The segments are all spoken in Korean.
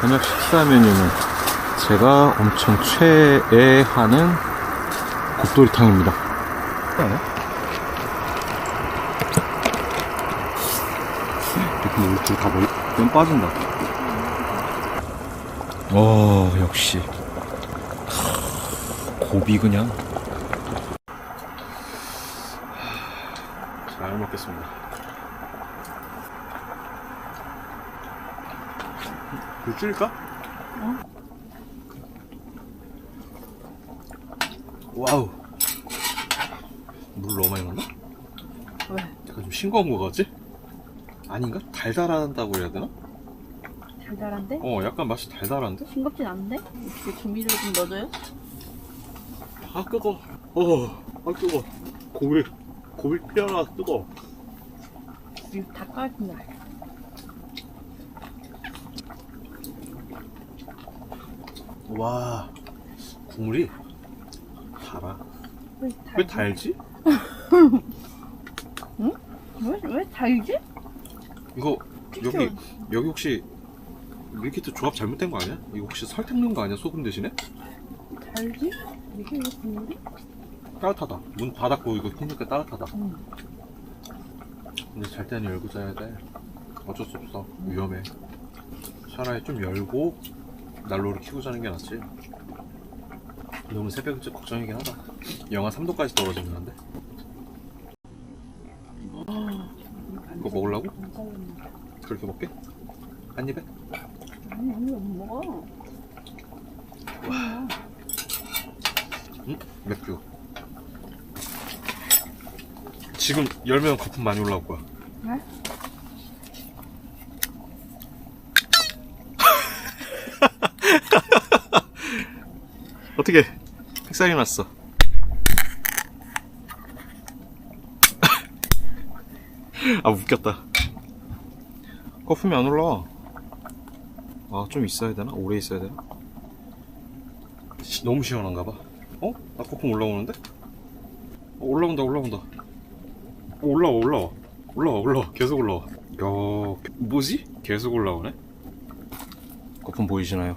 저녁 식사 메뉴는 제가 엄청 최애하는 곱돌이탕입니다. 이렇게 우리 둘다 머리 땀 빠진다. 어, 역시. 고비 그냥. 잘 먹겠습니다. 이거 줄일까? 와우. 물 너무 많이 넣나? 왜? 약간 좀 싱거운 거 같지? 아닌가? 달달하다고 해야 되나? 달달한데? 어, 약간 맛이 달달한데? 싱겁진 않은데? 어떻게 조미료 좀 넣어줘요? 아, 뜨거. 어, 아, 뜨거. 고비, 고비 피어나 뜨거. 이거 닭갈비나 와, 국물이 달아. 왜, 왜 달지? 달지? 왜, 왜 달지? 이거 여기 그쵸. 여기 혹시 밀키트 조합 잘못된 거 아니야? 이거 혹시 설탕 넣은 거 아니야? 소금 대신에? 달지? 이게 왜 국물이? 따뜻하다. 문 닫았고 이거 키니까 따뜻하다. 응. 근데 잘 때는 열고 자야 돼. 어쩔 수 없어. 위험해. 차라리 좀 열고 난로를 켜고 자는 게 낫지. 근데 오늘 새벽은 좀 걱정이긴 하다. 영하 3도까지 떨어지면 안 돼. 그거 먹으려고? 안. 그렇게 먹게? 한 입에? 아니, 아니, 못 먹어. 와. 응? 맥주. 지금 열면 거품 많이 올라올 거야. 네? 어떻게 팩살이 났어? 아 웃겼다. 거품이 안 올라와. 아 좀 있어야 되나? 오래 있어야 되나? 시- 너무 시원한가 봐. 어? 나 거품 올라오는데? 어, 올라온다 올라온다. 어, 올라와 올라와 올라와 올라와 계속 올라와. 야 뭐지? 계속 올라오네. 거품 보이시나요?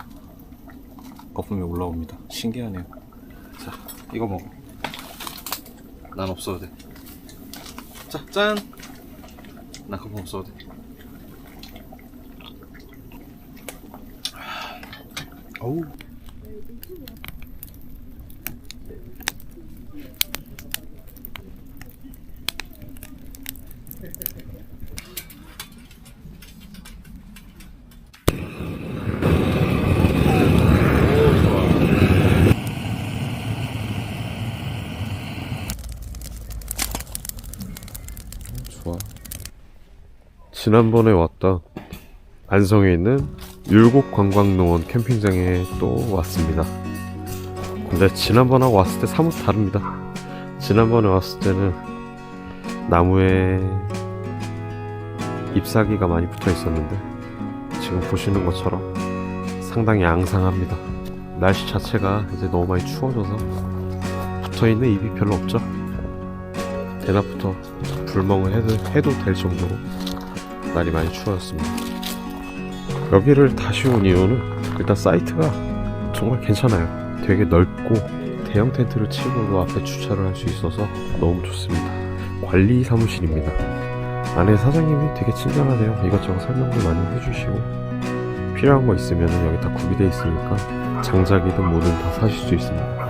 거품이 올라옵니다. 신기하네요. 자, 이거 먹어. 난 없어도 돼. 자, 짠! 나 거품 없어도 돼. 어우. 좋아. 지난번에 왔던 안성에 있는 율곡 관광농원 캠핑장에 또 왔습니다. 근데 지난번하고 왔을 때 사뭇 다릅니다. 지난번에 왔을 때는 나무에 잎사귀가 많이 붙어 있었는데 지금 보시는 것처럼 상당히 앙상합니다. 날씨 자체가 이제 너무 많이 추워져서 붙어 있는 잎이 별로 없죠. 대낮부터 불멍을 해도, 해도 될 정도로 날이 많이 추워졌습니다. 여기를 다시 온 이유는 일단 사이트가 정말 괜찮아요. 되게 넓고 대형 텐트를 치고도 앞에 주차를 할 수 있어서 너무 좋습니다. 관리 사무실입니다. 안에 사장님이 되게 친절하네요. 이것저것 설명도 많이 해주시고 필요한 거 있으면 여기 다 구비되어 있으니까 장작이든 뭐든 다 사실 수 있습니다.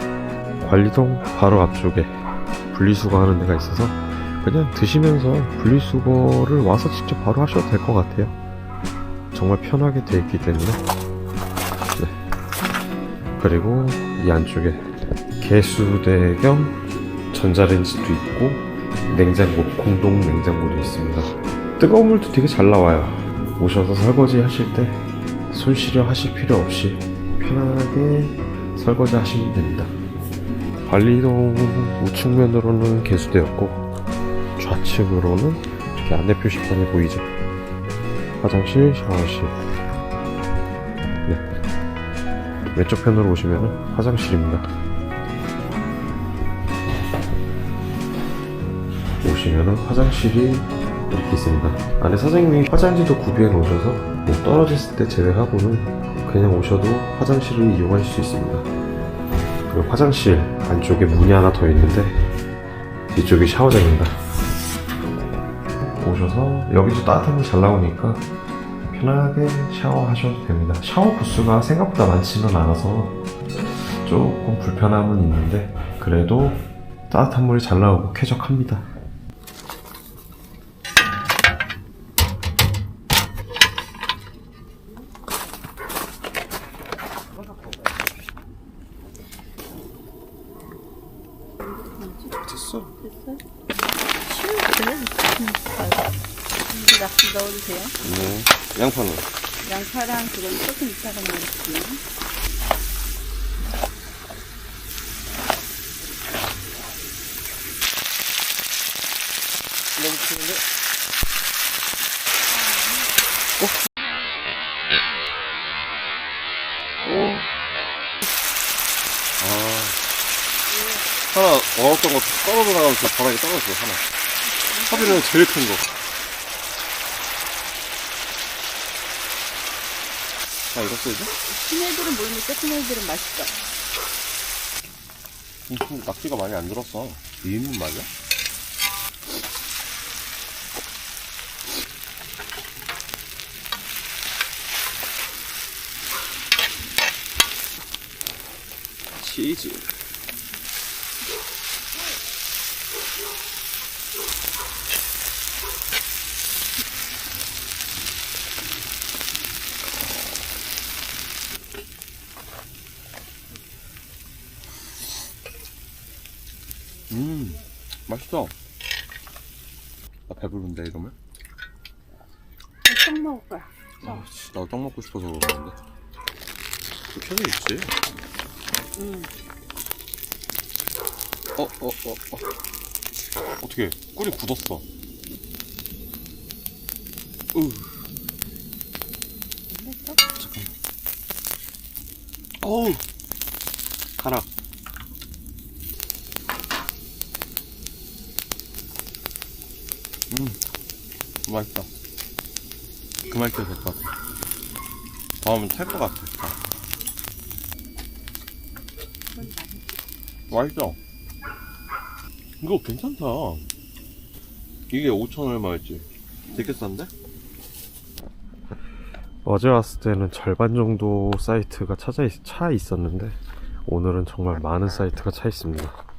관리동 바로 앞쪽에 분리수거 하는 데가 있어서 그냥 드시면서 분리수거를 와서 직접 바로 하셔도 될 것 같아요. 정말 편하게 되어 있기 때문에. 네. 그리고 이 안쪽에 개수대 겸 전자레인지도 있고 냉장고, 공동 냉장고도 있습니다. 뜨거운 물도 되게 잘 나와요. 오셔서 설거지 하실 때 손 시려 하실 필요 없이 편하게 설거지 하시면 됩니다. 관리동 우측면으로는 개수대였고 좌측으로는 이렇게 안내 표시판이 보이죠. 화장실, 샤워실. 네. 왼쪽 편으로 오시면 화장실입니다. 오시면 화장실이 이렇게 있습니다. 안에 사장님이 화장지도 구비해 놓으셔서 뭐 떨어졌을 때 제외하고는 그냥 오셔도 화장실을 이용할 수 있습니다. 그리고 화장실 안쪽에 문이 하나 더 있는데 뒤쪽이 샤워장입니다. 오셔서 여기도 따뜻한 물 잘 나오니까 편하게 샤워하셔도 됩니다. 샤워 부스가 생각보다 많지는 않아서 조금 불편함은 있는데 그래도 따뜻한 물이 잘 나오고 쾌적합니다. 됐어. 됐어? 치우세요. 여기 낙지 넣어주세요. 네. 양파는? 양파랑 그건 조금 이따가 넣을게요. 너무 치는데? 아. 하나 얼었던 거 떨어져 나가면서 바닥에 떨어졌어 하나 합의는 제일 큰 거. 자 이거 쓰죠? 큰 애들은 모르니까 큰 애들은 맛있어. 음, 낙지가 많이 안 들었어. 2인분 맞아? 치즈. 음, 맛있어. 나 배부른데 이러면? 떡 먹을 거야. 아, 씨, 나도 떡 먹고 싶어서 그러는데. 그 켜져 있지? 응. 어, 어, 어, 어. 어떻게 꿀이 굳었어? 으? 잠깐만. 어우, 가라. 음, 맛있다. 그만 있어도 될 것 같아. 다음은 탈것 같아. 다. 맛있어. 이거 괜찮다. 이게 5천 얼마였지? 되게 싼데? 어제 왔을 때는 절반 정도 사이트가 찾아 있, 차 있었는데 오늘은 정말 많은 사이트가 차 있습니다.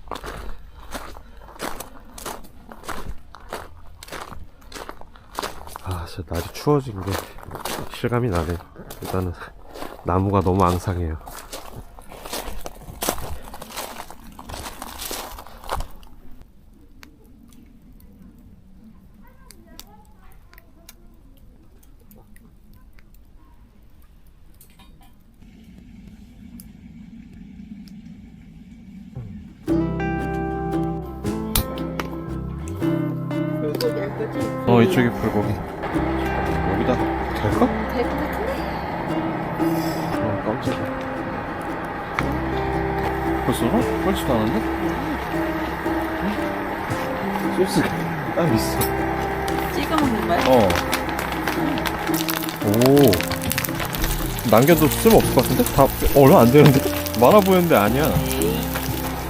진짜 날이 추워진 게 실감이 나네. 일단은 나무가 너무 앙상해요. 어, 이쪽이 불고기. 될까? 될 것 같은데? 어, 깜짝이야. 벌써 어? 뻘지도 않은데? 응? 소스가 딱 있어. 찍어 먹는 거야? 어. 오. 남겨도 쓸모 없을 것 같은데? 다, 어, 얼마 안 되는데? 많아 보이는데 아니야.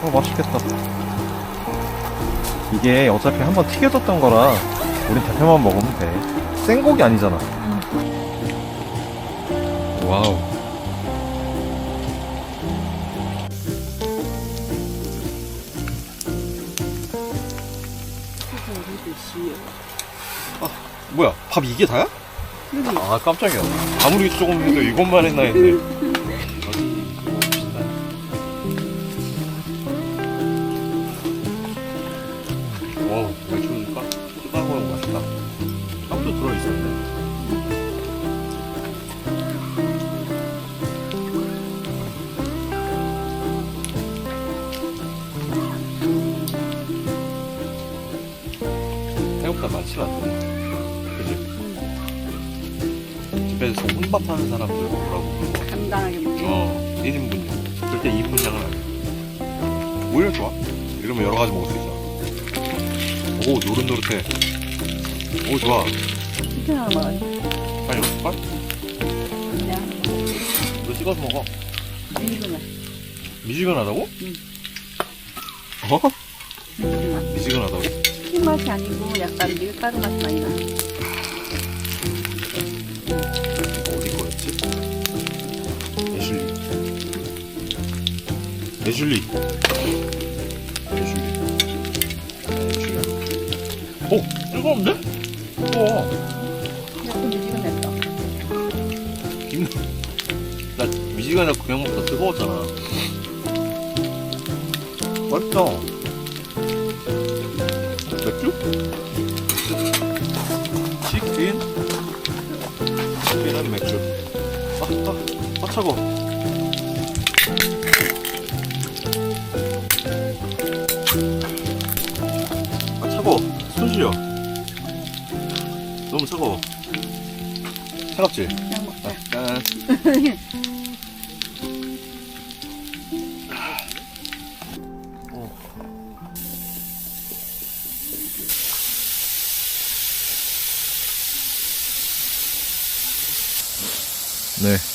어, 맛있겠다. 이게 어차피 한번 튀겨졌던 거라, 우린 대패만 먹으면 돼. 생고기 아니잖아. 와우. 아, 뭐야? 밥 이게 다야? 아 깜짝이야 아무리 조금 해도 이것만 했나 했네 생각보다 많지 않네 그지? 집에서 혼밥하는 사람들 먹으라고 간단하게 먹어. 어 1인분이요 절대 2인분량은 아니야 오히려 좋아 이러면 여러 가지 먹을 수 있어 오 노릇노릇해 오 좋아 치킨 하나 먹어야지. 빨리 먹을까? 찍어서 먹어. 미지근해. 미지근하다고? 응. 어? 미지근하다고? 흰 맛이 아니고 약간 밀가루 맛이 많이 나. 어디 거였지? 애슐리. 애슐리. 애슐리. 애슐리. 어, 뜨거운데? 뜨거워. 약간 미지근했어. 김, 나 미지근해 그냥 먹다 뜨거웠잖아. 맛있다. 치킨? 치킨은 맥주. 아, 아, 아, 차고. 아, 차고. 손 시려. 너무 차가워. 차갑지? 그냥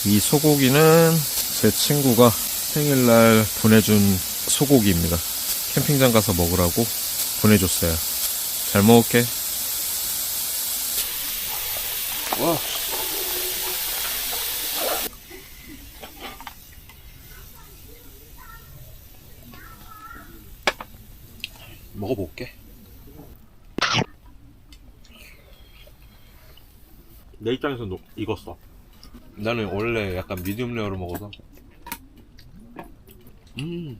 이 소고기는 제 친구가 생일날 보내준 소고기입니다. 캠핑장 가서 먹으라고 보내줬어요. 잘 먹을게. 와. 먹어볼게. 내 입장에서 노, 익었어. 나는 원래 약간 미디움 레어로 먹어서. 음,